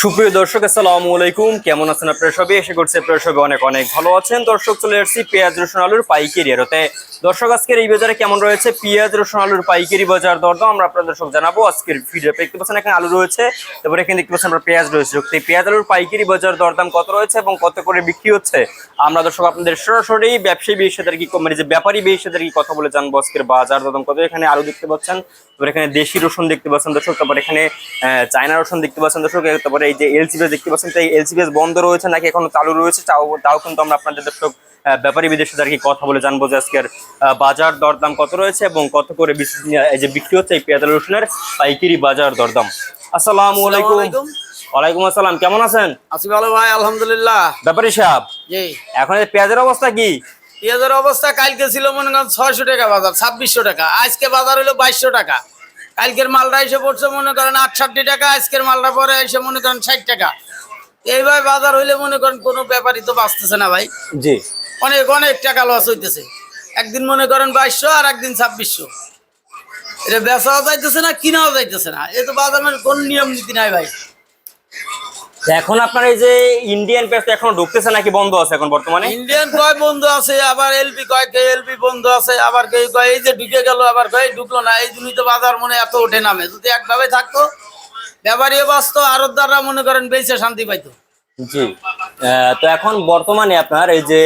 সুপ্রিয় দর্শক আসসালামু আলাইকুম। কেমন আছেন আপনারা সবাই? এসে করছে আপনারা সবাই অনেক অনেক ভালো আছেন। দর্শক চলে আসছি পেঁয়াজ রসুন আলুর পাইকারি আরতে দর্শক আজকের এই বাজারে কেমন রয়েছে? পেঁয়াজ রসুন আলুর পাইকারি বাজার দরদাম আমরা আপনাদের দর্শক জানাব। আজকের ভিডিও দেখতে পাচ্ছেন এখানে আলু রয়েছে। তারপরে এখানে দেখতে পাচ্ছেন আমরা পেঁয়াজ রয়েছে। এই পেঁয়াজ আলুর পাইকারি বাজার দরদাম কত রয়েছে এবং কত করে বিক্রি হচ্ছে? আমরা দর্শক আপনাদের সরাসরি ব্যবসায়ী বিয়ের সাথে কি মানে যে ব্যাপারী বিয়ের সাথে কি কথা বলে জানব আজকের বাজার দরদাম কত? এখানে আলু দেখতে পাচ্ছেন। তারপরে এখানে দেশি রসুন দেখতে পাচ্ছেন দর্শক। তারপরে এখানে চায়না রসুন দেখতে পাচ্ছেন দর্শক। তারপরে এই যে এলসিবিএস দেখতে পাচ্ছেন তো এই এলসিবিএস বন্ধ রয়েছে নাকি এখনও চালু রয়েছে? তাও তাও কিন্তু আমরা আপনাদের দর্শক ব্যাপারী বিদেশে আর কি কথা বলে জানব যে আজকের বাজার দরদাম কত রয়েছে এবং কত করে যে বিক্রি হচ্ছে এই পেঁয়াজ রসুনের পাইকারি বাজার দরদাম। আসসালামু আলাইকুম। ওয়ালাইকুম। আসসালাম। কেমন আছেন? আছি ভালো ভাই আলহামদুলিল্লাহ। ব্যাপারী সাহেব জি। এখন পেঁয়াজের অবস্থা কি? পেঁয়াজের অবস্থা কালকে ছিল মনে করেন ছয়শো টাকা বাজার ছাব্বিশশো টাকা। আজকে বাজার হলো বাইশশো টাকা। কালকের মালটা এসে পড়ছে মনে করেন আটষট্টি টাকা আজকের মালটা পরে এসে মনে করেন ষাট টাকা। এইভাবে বাজার হইলে মনে করেন কোনো ব্যাপারই তো বাঁচতেছে না ভাই। জি। অনেক অনেক টাকা লস হইতেছে। একদিন মনে করেন বাইশশো আর একদিন ছাব্বিশশো। এটা বেচাও যাইতেছে না কিনাও যাইতেছে না। এ তো বাজারের কোন নিয়ম নীতি নাই ভাই। এখন আপনার এই যে ইন্ডিয়ান পেঁয়াজ তো এখনও ঢুকতেছে নাকি বন্ধ আছে এখন বর্তমানে? ইন্ডিয়ান কয় বন্ধ আছে আবার এলপি কয় কে এলপি বন্ধ আছে আবার কে কয় এই যে ঢুকে গেল আবার কয় ঢুকলো না এই জন্যই তো বাজার মনে এত ওঠে নামে। যদি একভাবে থাকতো ব্যাপারীও বাঁচতো আরতদাররা মনে করেন বেঁচে শান্তি পাইতো। জি। তো এখন বর্তমানে আপনার এই যে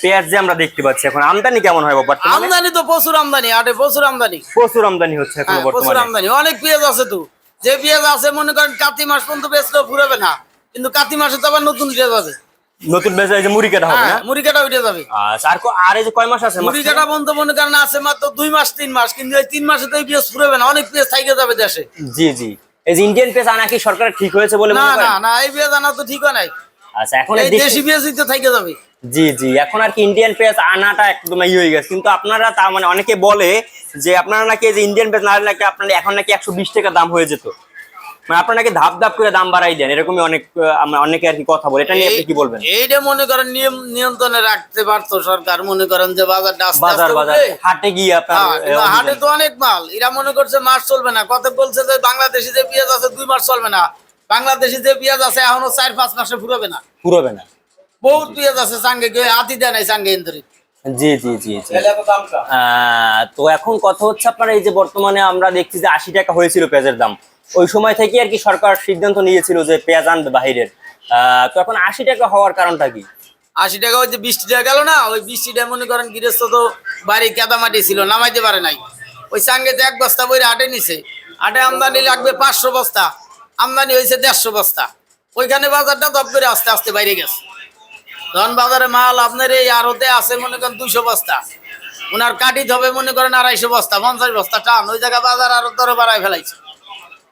পেঁয়াজ যে আমরা দেখতে পাচ্ছি এখন আমদানি কেমন হয় বর্তমানে? আমদানি তো প্রচুর আমদানি আটে প্রচুর আমদানি। প্রচুর আমদানি হচ্ছে এখন হ্যাঁ, প্রচুর বর্তমানে। আমদানি অনেক পেঁয়াজ আছে তো। যে পেঁয়াজ আছে মনে করেন কাতি মাস পর্যন্ত বেচলেও ফুরাবে না। কিন্তু কাতি মাসে তো আবার নতুন পেঁয়াজ আছে। নতুন বেচা এই যে মুড়ি কাটা হবে হ্যাঁ না মুড়ি কাটা উঠে যাবে। আচ্ছা, আর আর এই যে কয় মাস আছে মুড়ি কাটা বন্ধ মনে করেন আছে মাত্র দুই মাস তিন মাস কিন্তু এই তিন মাসে তো এই পেঁয়াজ ফুরাবে না। অনেক পেঁয়াজ থাকে যাবে দেশে। জি জি। এই যে ইন্ডিয়ান পেঁয়াজ আনা কি সরকার ঠিক হয়েছে বলে না না না এই পেঁয়াজ আনা তো ঠিক হয় নাই। আচ্ছা এখন এই দেশি- পেঁয়াজই তো যাবে? জি জি এখন আর কি ইন্ডিয়ান পেঁয়াজ আনাটা একদম ইয়ে হয়ে গেছে। কিন্তু আপনারা তার মানে অনেকে বলে যে আপনারা নাকি যে ইন্ডিয়ান পেঁয়াজ না নাকি আপনার এখন নাকি একশো বিশ টাকা দাম হয়ে যেত। মানে আপনারা ধাপ ধাপ করে দাম বাড়াই দেন এরকমই অনেক অনেকে আর কি কথা বলে। এটা নিয়ে আপনি কি বলবেন? এইটা মনে করেন নিয়ম নিয়ন্ত্রণে রাখতে পারতো সরকার। মনে করেন যে বাজার বাজার। হাটে গিয়ে আপনার হ্যাঁ, হাটে তো অনেক মাল। এরা মনে করছে মাস চলবে না। কত বলছে যে বাংলাদেশি যে পেঁয়াজ আছে দুই মাস চলবে না। বাংলাদেশি যে পেঁয়াজ আছে এখনও চার পাঁচ মাসে ফুরবে না। পুরোবে না। বহুত পেঁয়াজ আছে সাঙ্গে কেউ হাতি দেয় নাই সাঙ্গে ইন্দুরি। জি জি জি জি। তো এখন কথা হচ্ছে আপনার এই যে বর্তমানে আমরা দেখছি যে আশি টাকা হয়েছিল পেঁয়াজের দাম। ওই সময় থেকে আর কি সরকার সিদ্ধান্ত নিয়েছিল যে পেঁয়াজ আনবে বাহিরের। আহ, তো এখন আশি টাকা হওয়ার কারণটা কি? আশি টাকা ওই যে বৃষ্টিটা গেল না ওই বৃষ্টিটা মনে করেন গৃহস্থ তো বাড়ি কেদা মাটি ছিল নামাইতে পারে নাই। ওই সাঙ্গে তো এক বস্তা বইরে আটে নিছে। হাটে আমদানি লাগবে পাঁচশো বস্তা। আমদানি হয়েছে দেড়শো বস্তা। ওইখানে বাজারটা দপ করে আস্তে আস্তে বাইরে গেছে। ধন বাজারে মাল আপনার এই আড়তে আছে মনে করেন দুশো বস্তা। ওনার কাটি হবে মনে করেন আড়াইশো বস্তা, পঞ্চাশ বস্তা, টান। ওই জায়গায় বাজার আরও দরে বাড়ায় ফেলাইছে।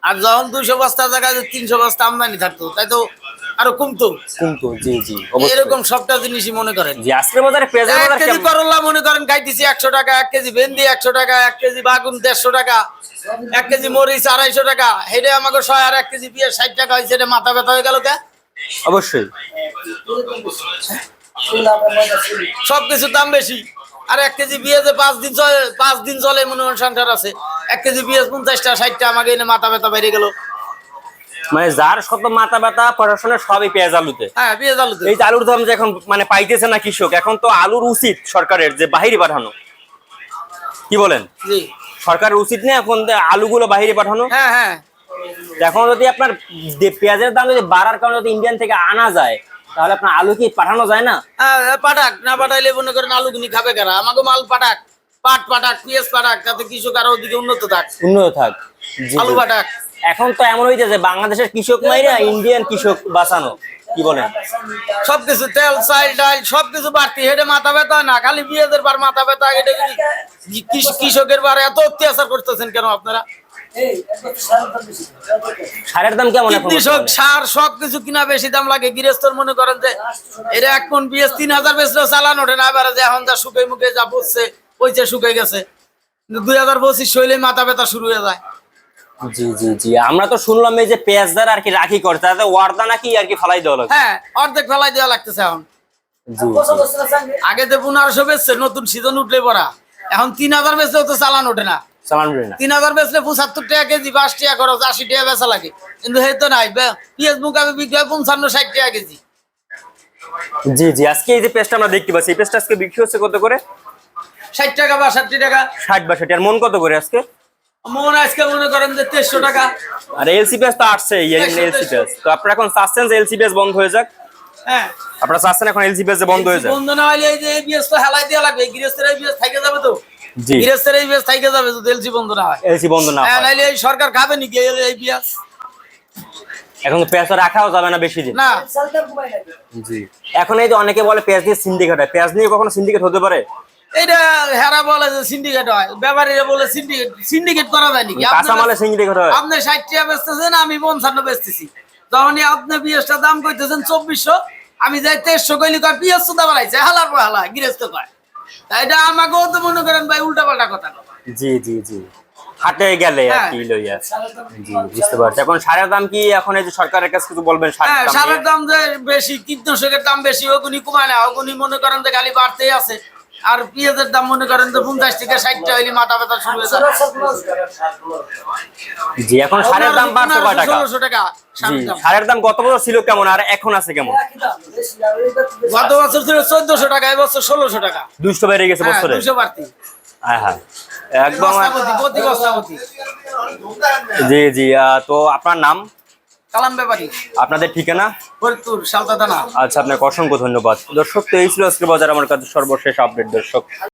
আর যখন দুশো বস্তা জায়গায় তিনশো বস্তা আমদানি থাকতো, তাই তো আরও কমতো জি জি এরকম সবটা জিনিসই মনে করেন। জি আজকের বাজারে পেঁয়াজের বাজার কেজি? করল্লা মনে করেন খাইতেছি একশো টাকা এক কেজি ভেন্ডি একশো টাকা এক কেজি বাগুন দেড়শো টাকা এক কেজি মরিচ আড়াইশো টাকা। হেডে আমাকে আর এক কেজি পেঁয়াজ ষাট টাকা হয়েছে এটা মাথা ব্যথা হয়ে গেল কে? অবশ্যই। সবকিছুর দাম বেশি। আর এক কেজি পেঁয়াজে পাঁচ দিন চলে পাঁচ দিন চলে মনে করেন সংসার আছে। এক কেজি পেঁয়াজ পঞ্চাশটা ষাটটা আমাকে এনে মাথা ব্যথা বেড়ে গেল। মানে যার শত মাথা ব্যথা পড়াশোনা সবই পেঁয়াজ আলুতে। হ্যাঁ পেঁয়াজ আলুতে। এই আলুর দাম যে এখন মানে পাইতেছে না কৃষক এখন তো আলুর উচিত সরকারের যে বাহিরে পাঠানো। কি বলেন? জি। সরকারের উচিত নেই এখন আলুগুলো বাহিরে পাঠানো? হ্যাঁ হ্যাঁ। এখন যদি আপনার পেঁয়াজের দাম যদি বাড়ার কারণে যদি ইন্ডিয়ান থেকে আনা যায় তাহলে আপনার আলু কি পাঠানো যায় না? হ্যাঁ পাঠাক। না পাঠাইলে মনে করেন আলু কিনি খাবে কারা? আমাকে মাল পাঠাক। পাট পাঠাক পেঁয়াজ পাঠাক তাতে কৃষক আরও ওদিকে উন্নত থাক। উন্নত থাক। আলু পাঠাক। এখন তো এমন হইছে যে বাংলাদেশের কৃষক মাইরা ইন্ডিয়ান কৃষক বাঁচানো কি বলেন? সবকিছু তেল চাল ডাল সবকিছু বাড়তি। হেঁটে মাথা ব্যথা না খালি বিয়েদের বার মাথা ব্যথা এটা কৃষকের বার এত অত্যাচার করতেছেন কেন আপনারা? সারের দাম কেমন কৃষক সার সবকিছু কিনা বেশি দাম লাগে। গৃহস্থর মনে করেন যে এটা এক পিএস তিন হাজার বেচলেও চালান ওঠে না। এবারে যে এখন যা শুকে মুখে যা শুকে গেছে। দুই হাজার পঁচিশ শৈলে মাথা ব্যথা শুরু হয়ে যায়। জি জি জি। আমরা তো শুনলাম এই যে আর কি রাখি করে তাতে ওয়ার্দা নাকি আর কি ফালাই দেওয়া হ্যাঁ অর্ধেক ফেলাই দেওয়া লাগতেছে এখন। আগে তো পনেরোশো বেচছে নতুন সিজন উঠলে পড়া। এখন তিন হাজার বেচলেও তো চালান ওঠে না। তিন হাজার বেচলে পঁচাত্তর টাকা কেজি পাঁচ টাকা খরচ আশি টাকা বেচা লাগে। কিন্তু সেই তো নাই বে- পেঁয়াজ মুখাবে বিক্রি হয় পঞ্চান্ন ষাট টাকা কেজি। জি জি। আজকে এই যে পেস্টটা আমরা দেখতে পাচ্ছি এই পেস্টটা আজকে বিক্রি হচ্ছে কত করে? ষাট টাকা বা ষাটটি টাকা। ষাট বাষট্টি। আর মন কত করে আজকে? মনে আজকে মনে করেন যে তেরোশো টাকা। আর এলসি পেস তো আসছে এলসি পেস তো আপনারা এখন চাচ্ছেন যে এলসি পেস বন্ধ হয়ে যাক? হ্যাঁ। আপনারা চাচ্ছেন এখন এলসি পেস বন্ধ হয়ে যাক? বন্ধ না হলে এই যে এই তো হেলাই দেওয়া লাগবে গৃহস্থের এই বিএস থাইকে যাবে তো। জি। গৃহস্থের এই বিএস যাবে যদি এলসি বন্ধ না হয়। এলসি বন্ধ না নাইলে এই সরকার খাবে নাকি এই- এই এখন তো পেঁয়াজ রাখাও যাবে না বেশি দিন। না। জি। এখন এই যে অনেকে বলে পেঁয়াজ দিয়ে সিন্ডিকেট হয়। পেঁয়াজ নিয়ে কখনো সিন্ডিকেট হতে পারে? এটা হেরা বলে যে সিন্ডিকেট হয়। ব্যাপারীরা বলে সিন্ডিকেট সিন্ডিকেট করা যায় নাকি? কাঁচা সিন্ডিকেট হয়। আপনি ষাট টাকা বেচতেছেন আমি পঞ্চান্ন বেচতেছি। আপনি পিঁয়াজটা দাম কইতেছেন চব্বিশশো আমি যাই তেইশশো কইলি কয় পিঁয়াজ বাড়াইছে হালার পর হালা গৃহস্থ কয়। তা এটা আমাকেও তো মনে করেন ভাই উল্টা পাল্টা কথা জি জি জি। হাটে গেলে আর হ্যাঁ। কি লইয়া জি বুঝতে পারছি। এখন সারের দাম কি এখন এই যে সরকারের কাছে কিছু বলবেন হ্যাঁ সারের দাম সারের দাম যে বেশি কীটনাশকের দাম বেশি ওগুনি কমায় না ওগুনি মনে করেন যে খালি বাড়তেই আছে। আর পেঁয়াজের দাম মনে করেন যে পঞ্চাশ থেকে ষাটটা হইলে মাথা ব্যথা শুরু হয়ে জি এখন সারের দাম বাড়ছে কয় টাকা? ষোলোশো টাকা সারের দাম। গত বছর ছিল কেমন আর এখন আছে কেমন? গত বছর ছিল চোদ্দশো টাকা এবছর ষোলোশো টাকা। দুশো বেড়ে গেছে হ্যাঁ বছরে? দুশো বাড়তি। হ্যাঁ হ্যাঁ। একদম জি জি তো আপনার নাম? কালাম ব্যাপারী। আপনাদের ঠিকানা? ফরিদপুর সালতা থানা। আচ্ছা আপনাকে অসংখ্য ধন্যবাদ। দর্শক তো এই ছিল আজকে বাজার আমার কাছে সর্বশেষ আপডেট দর্শক।